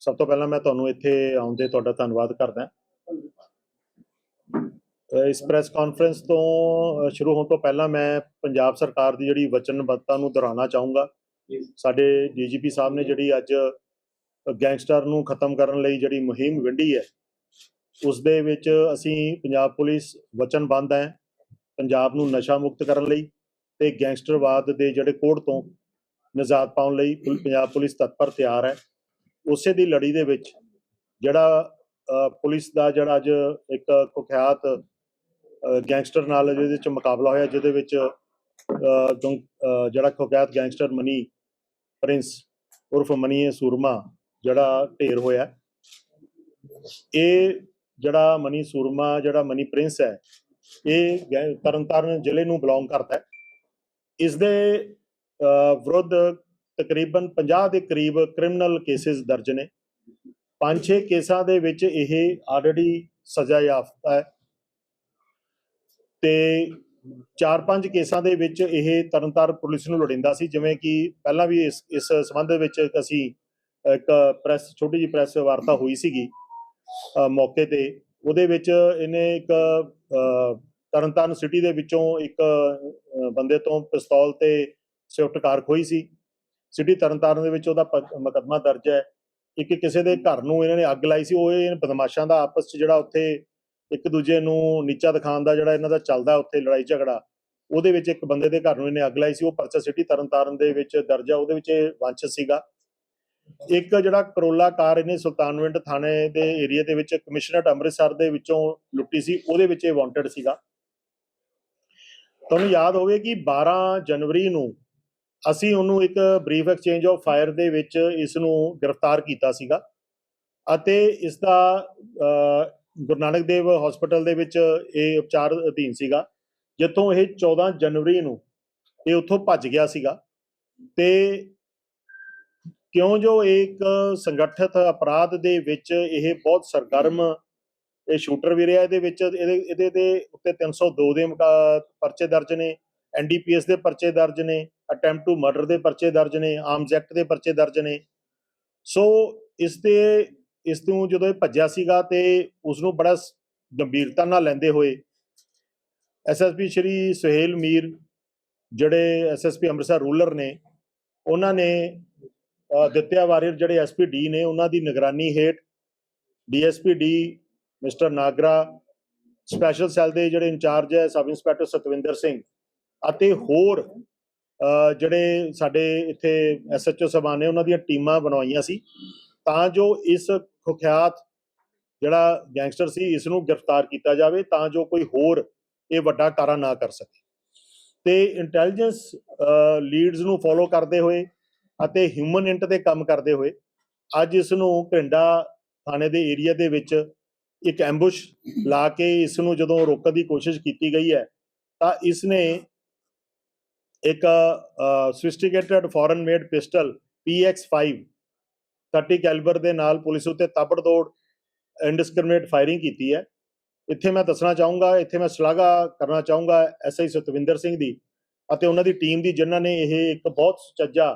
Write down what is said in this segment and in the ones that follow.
ਸਭ ਤੋਂ ਪਹਿਲਾਂ ਮੈਂ ਤੁਹਾਨੂੰ ਇੱਥੇ ਆਉਣ ਦੇ ਤੁਹਾਡਾ ਧੰਨਵਾਦ ਕਰਦਾ। ਇਸ ਪ੍ਰੈਸ ਕਾਨਫਰੰਸ ਤੋਂ ਸ਼ੁਰੂ ਹੋਣ ਤੋਂ ਪਹਿਲਾਂ ਮੈਂ ਪੰਜਾਬ ਸਰਕਾਰ ਦੀ ਜਿਹੜੀ ਵਚਨਬੱਧਤਾ ਨੂੰ ਦੁਹਰਾਉਣਾ ਚਾਹੂੰਗਾ। ਸਾਡੇ ਡੀਜੀਪੀ ਸਾਹਿਬ ਨੇ ਜਿਹੜੀ ਅੱਜ ਗੈਂਗਸਟਰ ਨੂੰ ਖਤਮ ਕਰਨ ਲਈ ਜਿਹੜੀ ਮੁਹਿੰਮ ਵਿੱਢੀ ਹੈ ਉਸ ਦੇ ਵਿੱਚ ਅਸੀਂ ਪੰਜਾਬ ਪੁਲਿਸ ਵਚਨਬੱਧ ਹੈ ਪੰਜਾਬ ਨੂੰ ਨਸ਼ਾ ਮੁਕਤ ਕਰਨ ਲਈ ਤੇ ਗੈਂਗਸਟਰਵਾਦ ਦੇ ਜਿਹੜੇ ਕੋੜ ਤੋਂ ਨਿਜਾਤ ਪਾਉਣ ਲਈ ਪੰਜਾਬ ਪੁਲਿਸ ਤਤਪਰ ਤਿਆਰ ਹੈ। ਉਸੇ ਦੀ ਲੜੀ ਦੇ ਵਿੱਚ ਜਿਹੜਾ ਪੁਲਿਸ ਦਾ ਜਿਹੜਾ ਅੱਜ ਇੱਕ ਕੁਖਿਆਤ ਗੈਂਗਸਟਰ ਨਾਲ ਜਿਹਦੇ ਵਿੱਚ ਮੁਕਾਬਲਾ ਹੋਇਆ, ਜਿਹਦੇ ਵਿੱਚ ਜਿਹੜਾ ਕੁਖਿਆਤ ਗੈਂਗਸਟਰ ਮਨੀ ਪ੍ਰਿੰਸ ਉਰਫ ਮਨੀ ਸੂਰਮਾ ਜਿਹੜਾ ਢੇਰ ਹੋਇਆ। ਇਹ ਜਿਹੜਾ ਮਨੀ ਸੂਰਮਾ, ਜਿਹੜਾ ਮਨੀ ਪ੍ਰਿੰਸ ਹੈ, ਇਹ ਗੈ- ਤਰਨਤਾਰਨ ਜ਼ਿਲ੍ਹੇ ਨੂੰ ਬਿਲੋਂਗ ਕਰਦਾ ਹੈ। ਇਸ ਦੇ ਵਿਰੁੱਧ ਤਕਰੀਬਨ 50 ਦੇ ਕਰੀਬ ਕ੍ਰਿਮੀਨਲ ਕੇਸਿਸ ਦਰਜ ਨੇ। ਪੰਜ ਛੇ ਕੇਸਾਂ ਦੇ ਵਿੱਚ ਇਹ ਆਲਰੇਡੀ ਸਜ਼ਾ ਯਾਫਤਾ ਹੈ। ਤੇ ਚਾਰ ਪੰਜ ਕੇਸਾਂ ਦੇ ਵਿੱਚ ਇਹ ਤਰਨਤਾਰਨ ਪੁਲਿਸ ਨੂੰ ਲੋੜਿੰਦਾ ਸੀ ਜਿਵੇਂ ਕਿ ਪਹਿਲਾਂ ਵੀ ਇਸ ਇਸ ਸੰਬੰਧ ਵਿੱਚ ਅਸੀਂ ਇੱਕ ਪ੍ਰੈਸ ਛੋਟੀ ਜਿਹੀ ਪ੍ਰੈਸ ਵਾਰਤਾ ਹੋਈ ਸੀਗੀ ਮੌਕੇ ਤੇ। ਉਹਦੇ ਵਿੱਚ ਇਹਨੇ ਇੱਕ ਅ, ਤਰਨਤਾਰਨ ਸਿਟੀ ਦੇ ਵਿੱਚੋਂ ਇੱਕ ਬੰਦੇ ਤੋਂ ਪਿਸਤੌਲ ਤੇ ਸਵਿਫਟ ਕਾਰ ਖੋਈ ਸੀ। ਸਿਟੀ ਤਰਨਤਾਰਨ ਦੇ ਵਿੱਚ ਉਹਦਾ ਪ- ਮੁਕੱਦਮਾ ਦਰਜ ਹੈ ਇੱਕ ਕਿਸੇ ਦੇ ਘਰ ਨੂੰ ਇਹਨਾਂ ਨੇ ਅੱਗ ਲਾਈ ਸੀ, ਉਹ ਇਹ ਬਦਮਾਸ਼ਾਂ ਦਾ ਆਪਸ 'ਚ ਜਿਹੜਾ ਉੱਥੇ ਇੱਕ ਦੂਜੇ ਨੂੰ ਨੀਚਾ ਦਿਖਾਉਣ ਦਾ ਜਿਹੜਾ ਇਹਨਾਂ ਦਾ ਚੱਲਦਾ ਉੱਥੇ ਲੜਾਈ ਝਗੜਾ, ਉਹਦੇ ਵਿੱਚ ਇੱਕ ਬੰਦੇ ਦੇ ਘਰ ਨੂੰ ਇਹਨੇ ਅੱਗ ਲਾਈ ਸੀ, ਉਹ ਪਰਚਾ ਸਿਟੀ ਤਰਨਤਾਰਨ ਦੇ ਵਿੱਚ ਦਰਜ ਹੈ ਉਹਦੇ ਵਿੱਚ ਇਹ ਵਾਂਛਿਤ ਸੀਗਾ। ਇੱਕ ਜਿਹੜਾ ਕਰੋਲਾ ਕਾਰ ਇਹਨੇ ਸੁਲਤਾਨਵਿੰਡ ਥਾਣੇ ਦੇ ਏਰੀਆ ਦੇ ਵਿੱਚ ਕਮਿਸ਼ਨਰਟ ਅੰਮ੍ਰਿਤਸਰ ਦੇ ਵਿੱਚੋਂ ਲੁੱਟੀ ਸੀ, ਉਹਦੇ ਵਿੱਚ ਇਹ ਵਾਂਟਡ ਸੀਗਾ। ਤੁਹਾਨੂੰ ਯਾਦ ਹੋਵੇ ਕਿ 12 ਜਨਵਰੀ ਨੂੰ ਅਸੀਂ ਉਹਨੂੰ ਇੱਕ ਬਰੀਫ ਐਕਸਚੇਂਜ ਆਫ ਫਾਇਰ ਦੇ ਵਿੱਚ ਇਸ ਨੂੰ ਗ੍ਰਿਫਤਾਰ ਕੀਤਾ ਸੀਗਾ ਅਤੇ ਇਸ ਦਾ ਗੁਰੂ ਨਾਨਕ ਦੇਵ ਹਸਪੀਟਲ ਦੇ ਵਿੱਚ ਇਹ ਉਪਚਾਰ ਅਧੀਨ ਸੀਗਾ, ਜਿੱਥੋਂ ਇਹ 14 ਜਨਵਰੀ ਨੂੰ ਇਹ ਉੱਥੋਂ ਭੱਜ ਗਿਆ ਸੀਗਾ ਤੇ ਕਿਉਂ ਜੋ ਇਹ ਇੱਕ ਸੰਗਠਿਤ ਅਪਰਾਧ ਦੇ ਵਿੱਚ ਇਹ ਬਹੁਤ ਸਰਗਰਮ ਇਹ ਸ਼ੂਟਰ ਵੀ ਰਿਹਾ, ਇਹਦੇ ਵਿੱਚ ਇਹਦੇ ਇਹਦੇ ਦੇ ਉੱਤੇ 302 ਦੇ ਪਰਚੇ ਦਰਜ ਨੇ ਐਨਡੀਪੀਐਸ ਦੇ ਪਰਚੇ ਦਰਜ ਨੇ ਅਟੈਂਪਟ ਟੂ ਮਰਡਰ ਦੇ ਪਰਚੇ ਦਰਜ ਨੇ ਆਰਮਸ ਐਕਟ ਦੇ ਪਰਚੇ ਦਰਜ ਨੇ। ਸੋ ਇਸ ਤੇ, ਇਸ ਤੋਂ ਜਦੋਂ ਇਹ ਭੱਜਿਆ ਸੀਗਾ ਤੇ ਉਸ ਨੂੰ ਬੜਾ ਗੰਭੀਰਤਾ ਨਾਲ ਲੈਂਦੇ ਹੋਏ ਐਸਐਸਪੀ ਸ਼੍ਰੀ ਸੁਹੇਲ ਮੀਰ, ਜਿਹੜੇ ਐਸਐਸਪੀ ਅੰਮ੍ਰਿਤਸਰ ਰੂਲਰ ਨੇ, ਉਹਨਾਂ ਨੇ ਦਿੱਤਿਆ ਵਾਰੀਅਰ ਜਿਹੜੇ ਐਸਪੀ ਨੇ, ਉਹਨਾਂ ਦੀ ਨਿਗਰਾਨੀ ਹੇਠ DSP D, mister Nagra, special cell ਦੇ ਜਿਹੜੇ ਇੰਚਾਰਜ ਹੈ ਸਬ ਇੰਸਪੈਕਟਰ ਸਤਵਿੰਦਰ ਸਿੰਘ ਅਤੇ ਹੋਰ ਜਿਹੜੇ ਸਾਡੇ ਇੱਥੇ ਐਸਐਚਓ ਸਾਹਿਬਾਨ ਨੇ ਉਹਨਾਂ ਦੀਆਂ ਟੀਮਾਂ ਬਣਵਾਈਆਂ ਸੀ, ਤਾਂ ਜੋ ਇਸ ਕੁਖਿਆਤ ਜਿਹੜਾ ਗੈਂਗਸਟਰ ਸੀ ਇਸ ਨੂੰ ਗ੍ਰਿਫਤਾਰ ਕੀਤਾ ਜਾਵੇ, ਤਾਂ ਜੋ ਕੋਈ ਹੋਰ ਇਹ ਵੱਡਾ ਕਾਰਾ ਨਾ ਕਰ ਸਕੇ। ਤੇ ਇੰਟੈਲੀਜੈਂਸ ਲੀਡਸ ਨੂੰ ਫੋਲੋ ਕਰਦੇ ਹੋਏ ਅਤੇ ਹਿਊਮਨ ਇੰਟ ਤੇ ਕੰਮ ਕਰਦੇ ਹੋਏ, ਅੱਜ ਇਸ ਨੂੰ ਘਿੰਡਾ ਥਾਣੇ ਦੇ ਏਰੀਆ ਦੇ ਵਿੱਚ ਇੱਕ ਐਂਬੁਸ਼ ਲਾ ਕੇ ਇਸ ਨੂੰ ਜਦੋਂ ਰੋਕਣ ਦੀ ਕੋਸ਼ਿਸ਼ ਕੀਤੀ ਗਈ ਹੈ, ਤਾਂ ਇਸ ਨੇ ਇੱਕ sophisticated foreign made pistol PX5 30 calibre ਦੇ ਨਾਲ ਪੁਲਿਸ ਉੱਤੇ ਤਾਬੜਤੋੜ ਇਨਡਿਸਕ੍ਰਿਮੀਨੇਟ ਫਾਇਰਿੰਗ ਕੀਤੀ ਹੈ। ਇੱਥੇ ਮੈਂ ਦੱਸਣਾ ਚਾਹੂੰਗਾ, ਇੱਥੇ ਮੈਂ ਸ਼ਲਾਘਾ ਕਰਨਾ ਚਾਹੂੰਗਾ ਐਸਆਈ ਸਤਵਿੰਦਰ ਸਿੰਘ ਦੀ ਅਤੇ ਉਹਨਾਂ ਦੀ ਟੀਮ ਦੀ, ਜਿਨ੍ਹਾਂ ਨੇ ਇਹ ਇੱਕ ਬਹੁਤ ਸੁਚੱਜਾ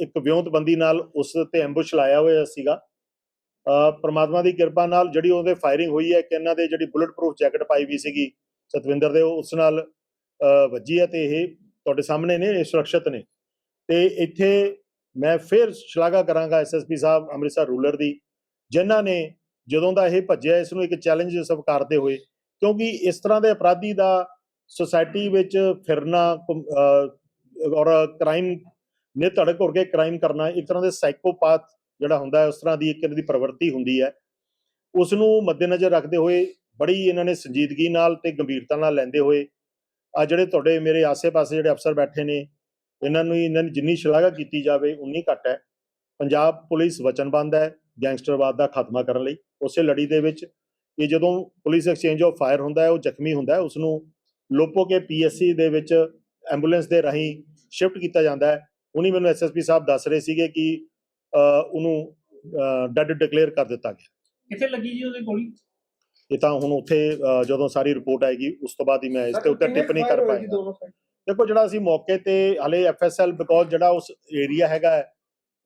ਇੱਕ ਵਿਉਂਤਬੰਦੀ ਨਾਲ ਉਸ ਤੇ ਐਂਬੂਸ਼ ਲਾਇਆ ਹੋਇਆ ਸੀਗਾ। ਪਰਮਾਤਮਾ ਦੀ ਕਿਰਪਾ ਨਾਲ ਜਿਹੜੀ ਉਹਦੇ ਫਾਇਰਿੰਗ ਹੋਈ ਹੈ ਕਿ ਇਹਨਾਂ ਦੇ ਜਿਹੜੀ ਬੁਲਟ ਪ੍ਰੂਫ ਜੈਕਟ ਪਾਈ ਵੀ ਸੀਗੀ ਸਤਵਿੰਦਰ ਦੇ ਉਹ ਉਸ ਨਾਲ ਵੱਜੀ ਹੈ ਤੇ ਇਹ ਤੁਹਾਡੇ ਸਾਹਮਣੇ ਨੇ, ਇਹ ਸੁਰੱਖਿਅਤ ਨੇ। ਤੇ ਇੱਥੇ ਮੈਂ ਫਿਰ ਸ਼ਲਾਘਾ ਕਰਾਂਗਾ ਐਸਐਸਪੀ ਸਾਹਿਬ ਅੰਮ੍ਰਿਤਸਰ ਰੂਲਰ ਦੀ, ਜਿਨ੍ਹਾਂ ਨੇ ਜਦੋਂ ਦਾ ਇਹ ਭੱਜਿਆ, ਇਸ ਨੂੰ ਇੱਕ ਚੈਲੰਜ ਸਵੀਕਾਰਦੇ ਹੋਏ, ਕਿਉਂਕਿ ਇਸ ਤਰ੍ਹਾਂ ਦੇ ਅਪਰਾਧੀ ਦਾ ਸੋਸਾਇਟੀ ਵਿੱਚ ਫਿਰਨਾ ਔਰ ਕ੍ਰਾਈਮ ਨੇ ਧੜਕ ਹੋ ਕੇ ਕ੍ਰਾਈਮ ਕਰਨਾ, ਇੱਕ ਤਰ੍ਹਾਂ ਦੇ ਸਾਈਕੋਪਾਥ ਜਿਹੜਾ ਹੁੰਦਾ ਹੈ, ਉਸ ਤਰ੍ਹਾਂ ਦੀ ਇੱਕ ਇਹਨਾਂ ਦੀ ਪ੍ਰਵਰਤੀ ਹੁੰਦੀ ਹੈ। ਉਸ ਨੂੰ ਮੱਦੇਨਜ਼ਰ ਰੱਖਦੇ ਹੋਏ ਬੜੀ ਇਹਨਾਂ ਨੇ ਸੰਜੀਦਗੀ ਨਾਲ ਤੇ ਗੰਭੀਰਤਾ ਨਾਲ ਲੈਂਦੇ ਹੋਏ ਆ ਜਿਹੜੇ ਤੁਹਾਡੇ ਮੇਰੇ ਆਸੇ-ਪਾਸੇ ਜਿਹੜੇ ਅਫਸਰ ਬੈਠੇ ਨੇ, ਇਹਨਾਂ ਨੂੰ ਇਹਨਾਂ ਦੀ ਜਿੰਨੀ ਸ਼ਲਾਘਾ ਕੀਤੀ ਜਾਵੇ, ਉਨੀ ਘੱਟ ਹੈ। ਪੰਜਾਬ ਪੁਲਿਸ ਵਚਨਬੰਦ ਹੈ ਗੈਂਗਸਟਰਵਾਦ ਦਾ ਖਾਤਮਾ ਕਰਨ ਲਈ। ਉਸੇ ਲੜੀ ਦੇ ਵਿੱਚ ਇਹ ਜਦੋਂ ਪੁਲਿਸ ਐਕਸਚੇਂਜ ਆਫ ਫਾਇਰ ਹੁੰਦਾ ਹੈ, ਉਹ ਜ਼ਖਮੀ ਹੁੰਦਾ ਹੈ ਉਸ ਨੂੰ ਲੋਪੋ ਕੇ ਪੀਐਸਸੀ ਦੇ ਵਿੱਚ ਐਂਬੂਲੈਂਸ ਦੇ ਰਾਹੀਂ ਸ਼ਿਫਟ ਕੀਤਾ ਜਾਂਦਾ ਹੈ। ਉਨੀ ਮੈਨੂੰ ਐਸਐਸਪੀ ਸਾਹਿਬ ਦੱਸ ਰਹੇ ਸੀਗੇ ਕਿ ਉਹਨੂੰ ਡੈਡ ਡਿਕਲੇਅਰ ਕਰ ਦਿੱਤਾ ਗਿਆ। ਕਿੱਥੇ ਲੱਗੀ ਜੀ ਉਹਦੇ ਗੋਲੀ? ਇਹ ਤਾਂ ਹੁਣ ਉੱਥੇ ਜਦੋਂ ਸਾਰੀ ਰਿਪੋਰਟ ਆਏਗੀ ਉਸ ਤੋਂ ਬਾਅਦ ਹੀ ਮੈਂ ਇਸ ਤੇ ਉੱਤੇ ਟਿੱਪਣੀ ਕਰ ਪਾਏਗਾ। ਦੇਖੋ ਜਿਹੜਾ ਅਸੀਂ ਮੌਕੇ ਤੇ ਹਲੇ ਐਫਐਸਐਲ ਬਿਕੋਜ਼ ਜਿਹੜਾ ਉਸ ਏਰੀਆ ਹੈਗਾ ਹੈ,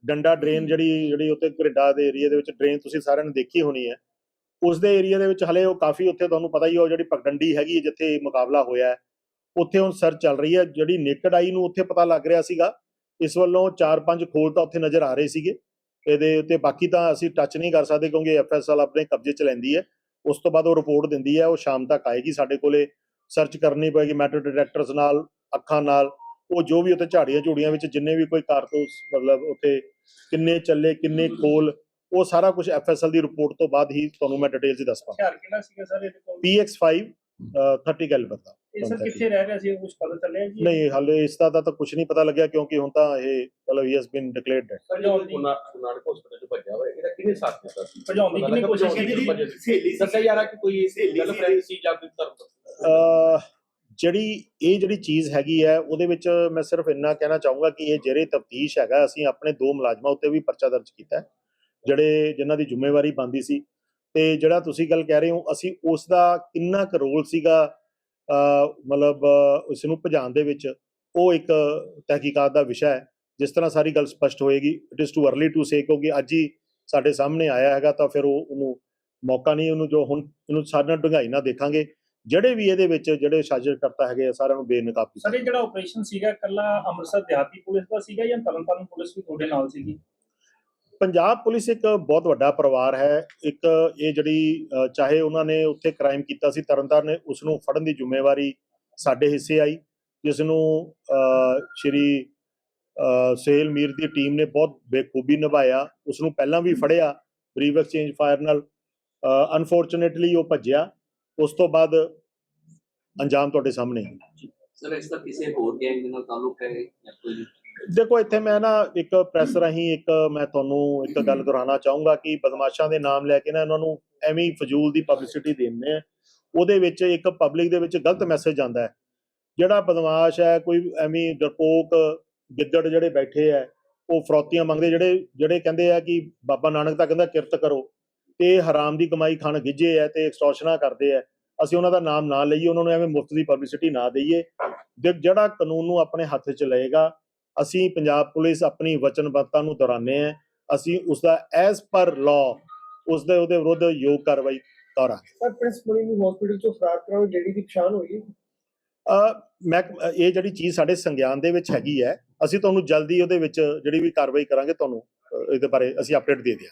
ਡੰਡਾ ਡਰੇਨ ਜਿਹੜੀ ਜਿਹੜੀ ਉੱਤੇ ਘਰਿੱਡਾ ਦੇ ਏਰੀਆ ਦੇ ਵਿੱਚ ਡਰੇਨ ਤੁਸੀਂ ਸਾਰਿਆਂ ਨੇ ਦੇਖੀ ਹੋਣੀ ਹੈ ਉਸ ਦੇ ਏਰੀਆ ਦੇ ਵਿੱਚ ਹਲੇ ਉਹ ਕਾਫੀ ਉੱਥੇ ਤੁਹਾਨੂੰ ਪਤਾ ਹੀ ਉਹ ਜਿਹੜੀ ਪਗਡੰਡੀ ਹੈਗੀ ਹੈ, ਜਿੱਥੇ ਮੁਕਾਬਲਾ ਹੋਇਆ ਹੈ ਉੱਥੇ ਹੁਣ ਸਰਚ ਚੱਲ ਰਹੀ ਹੈ ਜਿਹੜੀ ਨੇਕਡ ਆਈ ਨੂੰ ਉੱਥੇ ਪਤਾ ਲੱਗ ਰਿਹਾ ਸੀਗਾ ਇਸ ਵੱਲੋਂ 4-5 ਖੋਲ ਤਾਂ ਉੱਥੇ ਨਜ਼ਰ ਆ ਰਹੇ ਸੀਗੇ ਇਹਦੇ ਉੱਤੇ ਬਾਕੀ ਤਾਂ ਅਸੀਂ ਟੱਚ ਨਹੀਂ ਕਰ ਸਕਦੇ ਕਿਉਂਕਿ ਐਫਐਸਐਲ ਆਪਣੇ ਕਬਜ਼ੇ ਚ ਲੈਂਦੀ ਹੈ। ਉਸ ਤੋਂ ਬਾਅਦ ਉਹ ਰਿਪੋਰਟ ਦਿੰਦੀ ਹੈ ਉਹ ਸ਼ਾਮ ਤੱਕ ਆਏਗੀ ਸਾਡੇ ਕੋਲੇ ਸਰਚ ਕਰਨੀ ਪਏਗੀ ਮੈਟਰ ਡਿਟੈਕਟਰਸ ਨਾਲ ਅੱਖਾਂ ਨਾਲ ਉਹ ਜੋ ਵੀ ਉੱਥੇ ਝਾੜੀਆਂ ਝੂੜੀਆਂ ਵਿੱਚ ਜਿੰਨੇ ਵੀ ਕੋਈ ਕਾਰਤੂਸ ਮਤਲਬ ਉੱਥੇ ਕਿੰਨੇ ਚੱਲੇ ਕਿੰਨੇ ਖੋਲ ਉਹ ਸਾਰਾ ਕੁਝ ਐਫਐਸਐਲ ਦੀ ਰਿਪੋਰਟ ਤੋਂ ਬਾਅਦ ਹੀ ਤੁਹਾਨੂੰ ਮੈਂ ਡਿਟੇਲ 'ਚ ਦੱਸ ਪਾਵਾਂ। ਹਥਿਆਰ ਕਿਹੜਾ ਸੀਗਾ ਸਰ ਇਹਦੇ ਕੋਲ? PX5 ਅ, 30 ਕੈਲੀਬਰ ਦਾ। ਇਹ ਸਰ ਕਿੱਥੇ ਰਹਿ ਰਿਹਾ ਸੀ? ਕੁਝ ਪਤਾ ਚੱਲਿਆ ਜੀ? ਨਹੀਂ ਹਾਲੇ ਇਸ ਦਾ ਤਾਂ ਕੁਝ ਨਹੀਂ ਪਤਾ ਲੱਗਿਆ ਕਿਉਂਕਿ ਹੁਣ ਤਾਂ ਇਹ ਮਤਲਬ ਹੀ ਹੈਜ਼ ਬੀਨ ਡਿਕਲੇਅਰਡ ਸਰ ਜੋ ਨਾਨਕ ਹਸਪੀਟਲ ਚ ਭੱਜਿਆ ਹੋਇਆ। ਇਹਦਾ ਕਿਹਨੇ ਸਾਥ ਦਿੱਤਾ ਸੀ? ਭਜਾਉਣ ਦੀ ਕਿੰਨੀ ਕੋਸ਼ਿਸ਼ ਕੀਤੀ? ਸਹੇਲੀ ਦੱਸਿਆ ਜਾ ਰਿਹਾ ਕਿ ਕੋਈ ਗੱਲ ਫਰੈਂਡ ਸੀ ਜਾਂ ਕੋਈ ਧਰਮ ਅਹ ਜਿਹੜੀ ਇਹ ਜਿਹੜੀ ਚੀਜ਼ ਹੈਗੀ ਹੈ ਉਹਦੇ ਵਿੱਚ ਮੈਂ ਸਿਰਫ ਇੰਨਾ ਕਹਿਣਾ ਚਾਹੂੰਗਾ ਕਿ ਇਹ ਜਿਹੜੇ ਤਫਤੀਸ਼ ਹੈਗਾ ਅਸੀਂ ਆਪਣੇ ਦੋ ਮੁਲਾਜ਼ਮਾਂ ਉੱਤੇ ਵੀ ਪਰਚਾ ਦਰਜ ਕੀਤਾ ਹੈ, ਜਿਹੜੇ ਜਿਨ੍ਹਾਂ ਦੀ ਜ਼ਿੰਮੇਵਾਰੀ ਬੰਦੀ ਸੀ। ਤੇ ਜਿਹੜਾ ਤੁਸੀਂ ਗੱਲ ਕਹਿ ਰਹੇ ਹੋ ਅਸੀਂ ਉਸ ਦਾ ਕਿੰਨਾ ਕੁ ਰੋਲ ਸੀਗਾ ਮਤਲਬ ਉਸ ਨੂੰ ਭਜਾਉਣ ਦੇ ਵਿੱਚ ਉਹ ਇੱਕ ਤਹਿਕੀਕਾਤ ਦਾ ਵਿਸ਼ਾ ਹੈ ਜਿਸ ਤਰ੍ਹਾਂ ਸਾਰੀ ਗੱਲ ਸਪਸ਼ਟ ਹੋਏਗੀ। It is too early to say ਕਿਉਂਕਿ ਅੱਜ ਹੀ ਸਾਡੇ ਸਾਹਮਣੇ ਆਇਆ ਹੈਗਾ ਤਾਂ ਫਿਰ ਉਹ ਉਹਨੂੰ ਮੌਕਾ ਨਹੀਂ ਉਹਨੂੰ ਜੋ ਹੁਣ ਇਹਨੂੰ ਸਾਡੇ ਨਾਲ ਡੂੰਘਾਈ ਨਾਲ ਦੇਖਾਂਗੇ। ਜਿਹੜੇ ਵੀ ਇਹਦੇ ਵਿੱਚ ਜਿਹੜੇ ਸਾਜ਼ਿਸ਼ ਕਰਤਾ ਹੈਗੇ ਆ, ਸਾਰਿਆਂ ਨੂੰ ਬੇਨਕਾਬ ਕੀਤਾ ਸਰ ਇਹ ਜਿਹੜਾ ਆਪਰੇਸ਼ਨ ਸੀਗਾ ਕੱਲਾ ਅੰਮ੍ਰਿਤਸਰ ਦਿਹਾਤੀ ਪੁਲਿਸ ਦਾ ਸੀਗਾ ਜਾਂ ਤਰਨਤਾਰਨ ਪੁਲਿਸ ਵੀ ਤੁਹਾਡੇ ਨਾਲ ਸੀਗੀ? ਪੰਜਾਬ ਪੁਲਿਸ ਇੱਕ ਬਹੁਤ ਵੱਡਾ ਪਰਿਵਾਰ ਹੈ। ਇੱਕ ਇਹ ਜਿਹੜੀ ਚਾਹੇ ਉਹਨਾਂ ਨੇ ਉੱਥੇ ਕ੍ਰਾਈਮ ਕੀਤਾ ਸੀ, ਤਰਨਤਾਰਨ ਨੇ ਉਸ ਨੂੰ ਫੜਨ ਦੀ ਜ਼ਿੰਮੇਵਾਰੀ ਸਾਡੇ ਹਿੱਸੇ ਆਈ, ਜਿਸ ਨੂੰ ਸ਼੍ਰੀ ਸੇਲ ਮੀਰ ਦੀ ਟੀਮ ਨੇ ਬਹੁਤ ਬੇਖੂਬੀ ਨਿਭਾਇਆ। ਉਸ ਨੂੰ ਪਹਿਲਾਂ ਵੀ ਫੜਿਆ ਬਰੀਵ ਐਕਸਚੇਂਜ ਫਾਇਰ ਨਾਲ। ਅਨਫੋਰਚੂਨੇਟਲੀ ਉਹ ਭੱਜਿਆ। ਉਸ ਤੋਂ ਬਾਅਦ ਅੰਜਾਮ ਤੁਹਾਡੇ ਸਾਹਮਣੇ ਹੈ। ਸਰ, ਇਸ ਦਾ ਕਿਸੇ ਹੋਰ ਗੈਂਗ ਦੇ ਨਾਲ ਤਾਲੁਕ ਹੈ ਜਾਂ ਕੋਈ ਦੇਖੋ, ਇੱਥੇ ਮੈਂ ਨਾ ਇੱਕ ਪ੍ਰੈਸ ਰਾਹੀਂ ਇੱਕ ਮੈਂ ਤੁਹਾਨੂੰ ਇੱਕ ਗੱਲ ਦੁਹਰਾਉਣਾ ਚਾਹੂੰਗਾ ਕਿ ਬਦਮਾਸ਼ਾਂ ਦੇ ਨਾਮ ਲੈ ਕੇ ਨਾ ਇਹਨਾਂ ਨੂੰ ਐਵੇਂ ਹੀ ਫਜ਼ੂਲ ਦੀ ਪਬਲਿਸਿਟੀ ਦਿੰਦੇ ਆ। ਉਹਦੇ ਵਿੱਚ ਇੱਕ ਪਬਲਿਕ ਦੇ ਵਿੱਚ ਗਲਤ ਮੈਸੇਜ ਜਾਂਦਾ ਹੈ। ਜਿਹੜਾ ਬਦਮਾਸ਼ ਹੈ, ਕੋਈ ਐਵੇਂ ਡਰਪੋਕ, ਗਿੱਦੜ ਜਿਹੜੇ ਬੈਠੇ ਆ, ਉਹ ਫਰੋਤੀਆਂ ਮੰਗਦੇ, ਜਿਹੜੇ ਜਿਹੜੇ ਕਹਿੰਦੇ ਆ ਕਿ ਬਾਬਾ ਨਾਨਕ ਤਾਂ ਕਹਿੰਦਾ ਕਿਰਤ ਕਰੋ, ਤੇ ਹਰਾਮ ਦੀ ਕਮਾਈ ਖਾਣ ਗਿੱਜੇ ਆ ਤੇ ਐਕਸਟੋਰਸ਼ਨਾਂ ਕਰਦੇ ਆ। ਅਸੀਂ ਉਹਨਾਂ ਦਾ ਨਾਮ ਨਾ ਲਈਏ, ਉਹਨਾਂ ਨੂੰ ਐਵੇਂ ਮੁਫਤ ਦੀ ਪਬਲਿਸਿਟੀ ਨਾ ਦਈਏ। ਜੇ ਜਿਹੜਾ ਕਾਨੂੰਨ ਨੂੰ ਆਪਣੇ ਹੱਥ 'ਚ ਲਏਗਾ ਅਸੀਂ ਪੰਜਾਬ ਪੁਲਿਸ ਆਪਣੀ ਵਚਨਬੱਧਤਾ ਨੂੰ ਦੁਹਰਾਉਂਦੇ ਹਾਂ। ਅਸੀਂ ਉਸ ਦਾ ਐਜ਼ ਪਰ ਲਾਅ ਉਸ ਦੇ ਉਹਦੇ ਵਿਰੁੱਧ ਯੋਗ ਕਾਰਵਾਈ ਕਰਾਂਗੇ ਸਰ ਪ੍ਰਿੰਸ ਮਨੀ ਨੂੰ ਹਸਪੀਟਲ ਤੋਂ ਫਰਾਰ ਕਰਾਓ ਜਿਹੜੀ ਦੀ ਪਛਾਣ ਹੋਈ ਮੈਂ ਇਹ ਜਿਹੜੀ ਚੀਜ਼ ਸਾਡੇ ਸੰਗਿਆਨ ਦੇ ਵਿੱਚ ਹੈਗੀ ਹੈ ਅਸੀਂ ਤੁਹਾਨੂੰ ਜਲਦੀ ਉਹਦੇ ਵਿੱਚ ਜਿਹੜੀ ਵੀ ਕਾਰਵਾਈ ਕਰਾਂਗੇ ਤੁਹਾਨੂੰ ਇਹਦੇ ਬਾਰੇ ਅਸੀਂ ਅਪਡੇਟ ਦੇ ਦਿਆਂਗੇ।